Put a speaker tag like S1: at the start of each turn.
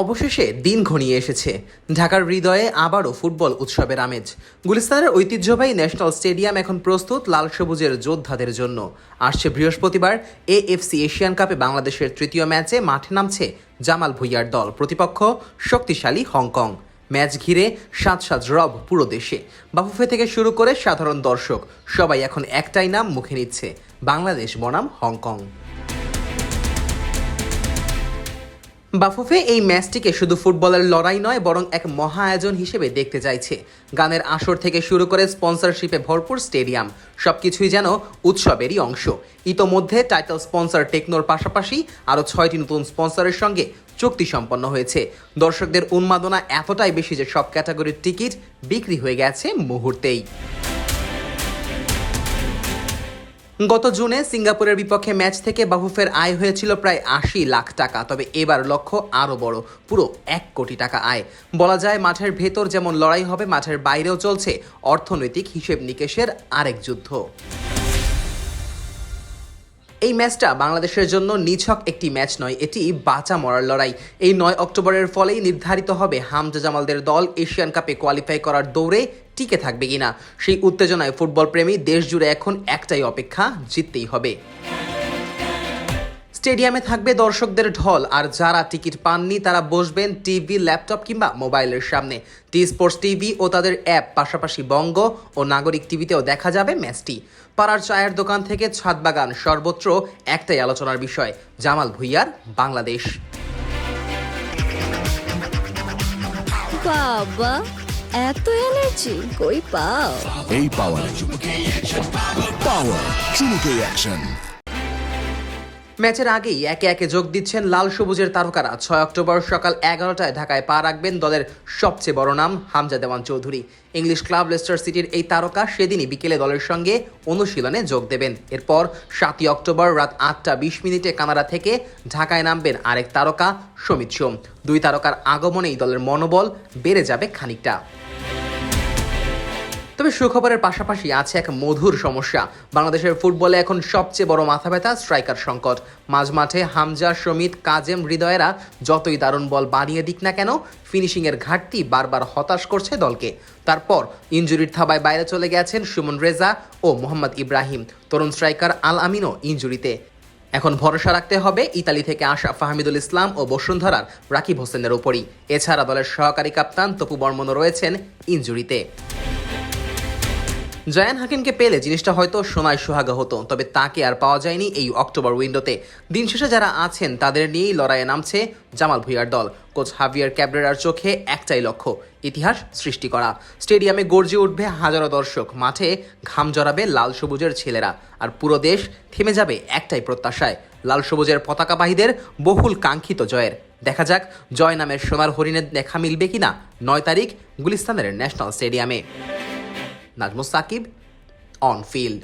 S1: অবশেষে দিন ঘনিয়ে এসেছে। ঢাকার হৃদয়ে আবারও ফুটবল উৎসবের আমেজ। গুলিস্তানের ঐতিহ্যবাহী ন্যাশনাল স্টেডিয়াম এখন প্রস্তুত লাল সবুজের যোদ্ধাদের জন্য। আসছে বৃহস্পতিবার এএফসি এশিয়ান কাপে বাংলাদেশের তৃতীয় ম্যাচে মাঠে নামছে জামাল ভুইয়ার দল। প্রতিপক্ষ শক্তিশালী হংকং। ম্যাচ ঘিরে সাত সাত রব পুরো দেশে। বাফুফে থেকে শুরু করে সাধারণ দর্শক সবাই এখন একটাই নাম মুখে নিচ্ছে, বাংলাদেশ বনাম হংকং। বাফুফে এই ম্যাচটিকে শুধু ফুটবলের লড়াই নয়, বরং এক মহা আয়োজন হিসেবে দেখতে চাইছে। গানের আসর থেকে শুরু করে স্পন্সরশিপে ভরপুর স্টেডিয়াম, সবকিছুই যেন উৎসবেরই অংশ। ইতোমধ্যে টাইটেল স্পন্সর টেকনোর পাশাপাশি আরও ছয়টি নতুন স্পন্সরের সঙ্গে চুক্তি সম্পন্ন হয়েছে। দর্শকদের উন্মাদনা এতটাই বেশি যে সব ক্যাটাগরির টিকিট বিক্রি হয়ে গেছে মুহূর্তেই। গত জুনে সিঙ্গাপুরের বিপক্ষে ম্যাচ থেকে বাহুফের আয় হয়েছিল প্রায় আশি লাখ টাকা, তবে এবার লক্ষ্য আরও বড়, পুরো এক কোটি টাকা আয়। বলা যায় মাঠের ভেতর যেমন লড়াই হবে, মাঠের বাইরেও চলছে অর্থনৈতিক হিসেব নিকেশের আরেক যুদ্ধ। এই ম্যাচটা বাংলাদেশের জন্য নিছক একটি ম্যাচ নয়, এটি বাঁচা মরার লড়াই। এই নয় অক্টোবরের ফলেই নির্ধারিত হবে হামজা জামালদের দল এশিয়ান কাপে কোয়ালিফাই করার দৌড়ে টিকে থাকবে কিনা? সেই উত্তেজনায় ফুটবল প্রেমী দেশ জুড়ে এখন একটাই অপেক্ষা, জিততেই হবে। স্টেডিয়ামে থাকবে দর্শকদের ঢল, আর যারা টিকিট পাননি তারা বসবেন টিভি, ল্যাপটপ কিংবা মোবাইলের সামনে। টি স্পোর্টস টিভি ও তাদের অ্যাপ, পাশাপাশি বঙ্গ ও নাগরিক টিভিতেও দেখা যাবে ম্যাচটি। পাড়ার চায়ের দোকান থেকে ছাদ বাগান, সর্বত্র একটাই আলোচনার বিষয়, জামাল ভুইয়ার, বাংলাদেশ।
S2: বাবা। এত এনার্জি কই পাও?
S3: এই পাওয়ার পাওয়ার চুমুকে অ্যাকশন
S1: ম্যাচের আগেই একে একে যোগ দিচ্ছেন লাল সবুজের তারকারা। ছয় অক্টোবর সকাল এগারোটায় ঢাকায় পা রাখবেন দলের সবচেয়ে বড় নাম Hamza Dewan Chowdhury. English club Leicester সিটির এই তারকা সেদিনই বিকেলে দলের সঙ্গে অনুশীলনে যোগ দেবেন। এরপর সাতই অক্টোবর রাত আটটা বিশ মিনিটে কানাডা থেকে ঢাকায় নামবেন আরেক তারকা, সমিত সোম। দুই তারকার আগমনেই দলের মনোবল বেড়ে যাবে খানিকটা। তবে সুখবরের পাশাপাশি আছে এক মধুর সমস্যা। বাংলাদেশের ফুটবলে এখন সবচেয়ে বড় মাথা ব্যথা স্ট্রাইকার সংকট। মাঝমাঠে হামজা সমিত কাজেম হৃদয়েরা যতই দারুণ বল বানিয়ে দিক না কেন, ফিনিশিংয়ের ঘাটতি বারবার হতাশ করছে দলকে। তারপর ইঞ্জুরির থাবায় বাইরে চলে গেছেন সুমন রেজা ও মোহাম্মদ ইব্রাহিম। তরুণ স্ট্রাইকার আল আমিনও ইঞ্জুরিতে। এখন ভরসা রাখতে হবে ইতালি থেকে আসা ফাহমিদুল ইসলাম ও বসুন্ধরার রাকিব হোসেনের ওপরই এছাড়া দলের সহকারী কাপ্তান তপু বর্মনও রয়েছেন ইঞ্জুরিতে। জয়ান হাকিমকে পেলে জিনিসটা হয়তো সোনায় সোহাগা হতো, তবে তাকে আর পাওয়া যায়নি এই অক্টোবর উইন্ডোতে দিন শেষে যারা আছেন, তাদের নিয়েই লড়াইয়ে নামছে জামাল ভুইয়ার দল। কোচ হাভিয়ার ক্যাবরেরার চোখে একটাই লক্ষ্য, ইতিহাস সৃষ্টি করা। স্টেডিয়ামে গর্জে উঠবে হাজারো দর্শক, মাঠে ঘাম জড়াবে লাল সবুজের ছেলেরা, আর পুরো দেশ থেমে যাবে একটাই প্রত্যাশায়, লাল সবুজের পতাকাবাহীদের বহুল কাঙ্ক্ষিত জয়ের। দেখা যাক জয় নামের সোনার হরিণের দেখা মিলবে কিনা, নয় তারিখ গুলিস্তানের ন্যাশনাল স্টেডিয়ামে। Najmus Shakib on field